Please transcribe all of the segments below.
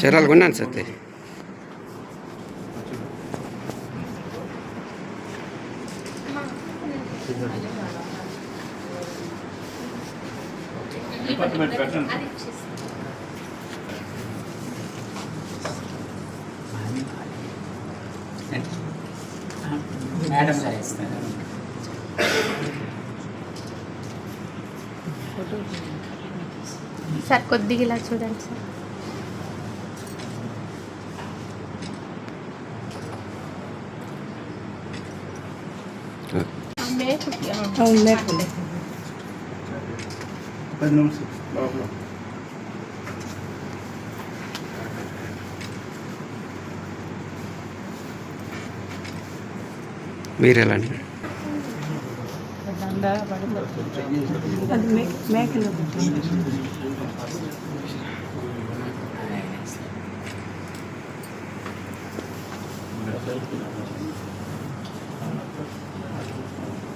చీరలు కొన్నాను పెట్టండి. మేడం గారు ఇస్తారు. సార్ కొద్దిగా ఇలా చూడండి సార్. పది నిమిషం లోపల మీరు ఎలా అండి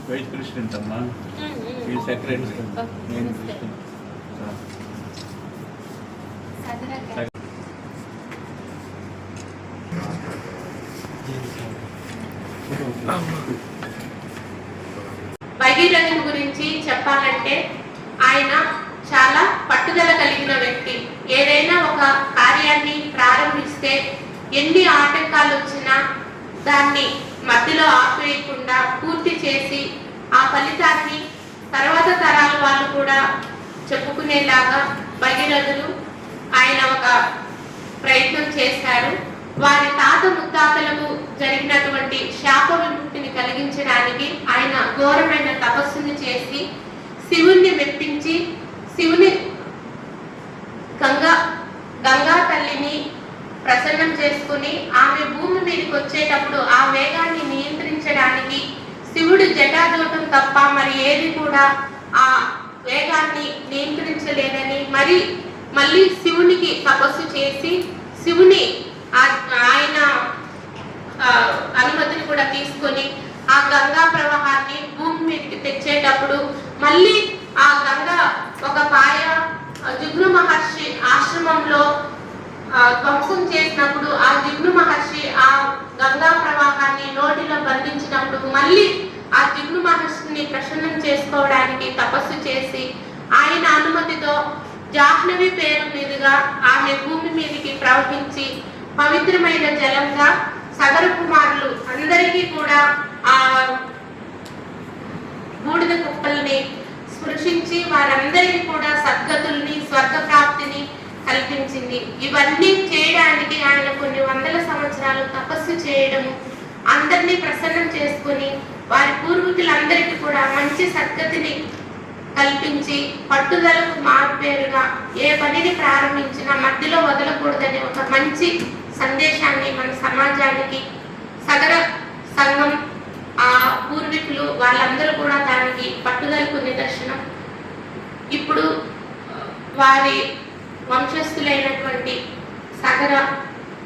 వైస్ ప్రెసిడెంట్ అమ్మా. ఈ సెక్రటరీ. నేను ప్రెసిడెంట్. గురించి చెప్పాలంటే ఆయన చాలా పట్టుదల కలిగిన వ్యక్తి. ఏదైనా ఒక కార్యాన్ని ప్రారంభిస్తే ఎన్ని ఆటంకాలు వచ్చినా దాన్ని మధ్యలో ఆపేయకుండా పూర్తి చేసి ఆ ఫలితాన్ని తర్వాత తరాల వాళ్ళు కూడా చెప్పుకునేలాగా భగీరథులు ఆయన ఒక ప్రయత్నం చేశారు. వారి తాత ముత్తాతలకు జరిగినటువంటి శాప విముక్తిని కలిగించడానికి ఆయన ఘోరమైన తపస్సుని చేసి శివుని గంగా గంగా తల్లిని ప్రసన్నం చేసుకుని ఆమె భూమి మీదకి వచ్చేటప్పుడు ఆ వేగాన్ని నియంత్రించడానికి శివుడు జటాజోటం తప్ప మరి ఏది కూడా ఆ వేగాన్ని నియంత్రించలేదని మరి మళ్ళీ శివునికి తపస్సు చేసి శివుని ఆ- ఆయన ఆ, అనుమతిని కూడా తీసుకొని ఆ గంగా ప్రవాహాన్ని భూమి మీదకి తెచ్చేటప్పుడు మళ్ళీ ఆ గంగా ఒక పాయ ఆ, జుగ్ను మహర్షి ఆశ్రమంలో ధ్వంసం చేసినప్పుడు ఆ దిగ్ను మహర్షి ఆ గంగా ప్రవాహాన్ని నోటిలో బంధించినప్పుడు మళ్ళీ ఆ జిగ్ను మహర్షిని ప్రసన్నం చేసుకోవడానికి తపస్సు చేసి ఆయన అనుమతితో జాహ్నవి పేరు మీదుగా ఆమె భూమి మీదకి ప్రవహించి పవిత్రమైన జలంగా సగర కుమారులు అందరికీ కూడా ఆ బూడిద కుప్పల్ని స్పృశించి వారందరికీ కూడా సద్గ స్వర్గ ప్రాప్తిని కల్పించింది. ఇవన్నీ చేయడానికి ఆయన కొన్ని వందల సంవత్సరాలు తపస్సు చేయడము అందరినీ ప్రసన్నం చేసుకుని వారి పూర్వీకులందరికీ కూడా మంచి సద్గతిని కల్పించి పట్టుదలకు మారుపేరుగా ఏ పనిని ప్రారంభించినా మధ్యలో వదలకూడదనే ఒక మంచి సందేశాన్ని మన సమాజానికి సగర సంఘం ఆ పూర్వీకులు వాళ్ళందరూ కూడా దానికి పట్టుదలకు నిదర్శనం ఇప్పుడు ఆ, వారి వంశస్థులైనటువంటి సగర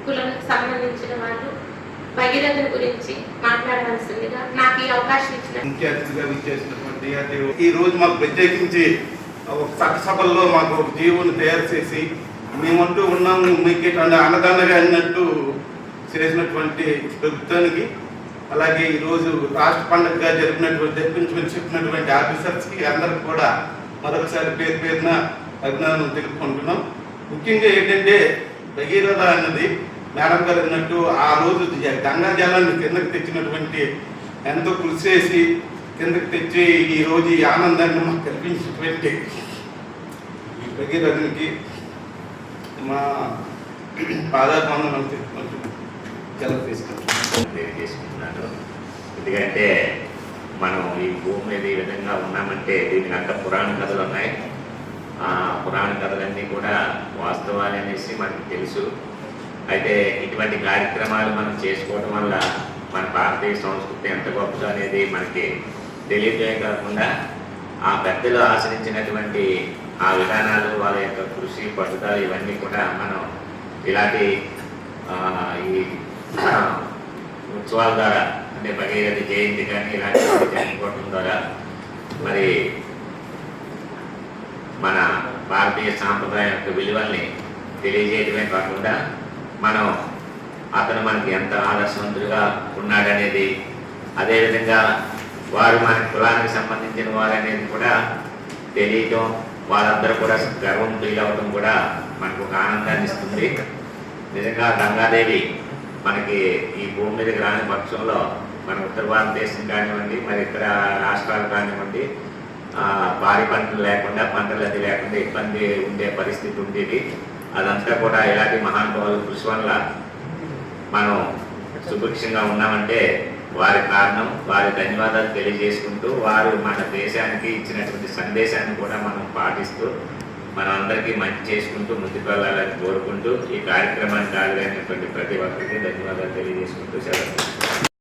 కులం సంబంధించిన వాళ్ళు భగీరథుని గురించి మాట్లాడవలసిందిగా నాకు ఈ అవకాశం ఇచ్చిన ముఖ్య అతిథిగా విచ్చేసినటువంటి ఈ రోజు మాకు ప్రత్యేకించి ఒక చట్టసభల్లో మాకు ఒక జీవుని తయారు చేసి మేమంటూ ఉన్నాము మీకు ఇటువంటి అన్నదండగా అన్నట్టు చేసినటువంటి ప్రభుత్వానికి. అలాగే ఈరోజు రాష్ట్ర పండుగగా జరిపినటువంటి జరిపించమని చెప్పినటువంటి ఆఫీసర్స్కి అందరికి కూడా మరొకసారి పేరు పేరున అభినందనలు తెలుపుకుంటున్నాం. ముఖ్యంగా ఏంటంటే భగీరథ అన్నది మేడం గారు అన్నట్టు ఆ రోజు గంగా జలాన్ని కిందకి తెచ్చినటువంటి ఎంతో కృషి చేసి కిందకి తెచ్చి ఈ రోజు ఈ ఆనందాన్ని మాకు కల్పించినటువంటి ఈ భగీరథునికి మా పాదాభివందనం తెలుపుకుంటూ జలం తీసుకుంటున్నాం తెలియజేసుకుంటున్నాను ఎందుకంటే మనం ఈ భూమి మీద ఈ విధంగా ఉన్నామంటే దీనికి అంత పురాణ కథలు ఉన్నాయి. పురాణ కథలన్నీ కూడా వాస్తవాలు అనేసి మనకు తెలుసు. అయితే ఇటువంటి కార్యక్రమాలు మనం చేసుకోవడం వల్ల మన భారతీయ సంస్కృతి ఎంత గొప్పదో అనేది మనకి తెలియజేయ కాకుండా ఆ పెద్దలు ఆచరించినటువంటి ఆ విధానాలు వాళ్ళ యొక్క కృషి పట్టుదల ఇవన్నీ కూడా మనం ఇలాంటి ఈ ఉత్సవాల ద్వారా అంటే భగీరథ జయంతి కానీ ఇలాంటివి జరుపుకోవడం ద్వారా మరి భారతీయ సాంప్రదాయం యొక్క విలువల్ని తెలియజేయడమే కాకుండా మనం అతను మనకి ఎంత ఆదర్శవంతుడిగా ఉన్నాడనేది అదేవిధంగా వారు మన కులానికి సంబంధించిన వారు అనేది కూడా తెలియటం వాళ్ళందరూ కూడా గర్వం ఫీల్ అవ్వడం కూడా మనకు ఒక ఆనందాన్ని ఇస్తుంది. నిజంగా గంగాదేవి మనకి ఈ భూమి మీదకి రాని పక్షంలో మన ఉత్తర భారతదేశం కానివ్వండి మరి ఇతర రాష్ట్రాలు కానివ్వండి భారీ పంటలు లేకుండా పంటలు అది లేకుండా ఇబ్బంది ఉండే పరిస్థితి ఉండేది. అదంతా కూడా ఇలాంటి మహానుభావుల కృషి వల్ల మనం సుభిక్షంగా ఉన్నామంటే వారి కారణం వారి ధన్యవాదాలు తెలియజేసుకుంటూ వారు మన దేశానికి ఇచ్చినటువంటి సందేశాన్ని కూడా మనం పాటిస్తూ మనం అందరికీ మంచి చేసుకుంటూ ముందుకు వెళ్ళాలని కోరుకుంటూ ఈ కార్యక్రమానికి హాజరైనటువంటి ప్రతి ఒక్కరికి ధన్యవాదాలు తెలియజేసుకుంటూ సెలవు.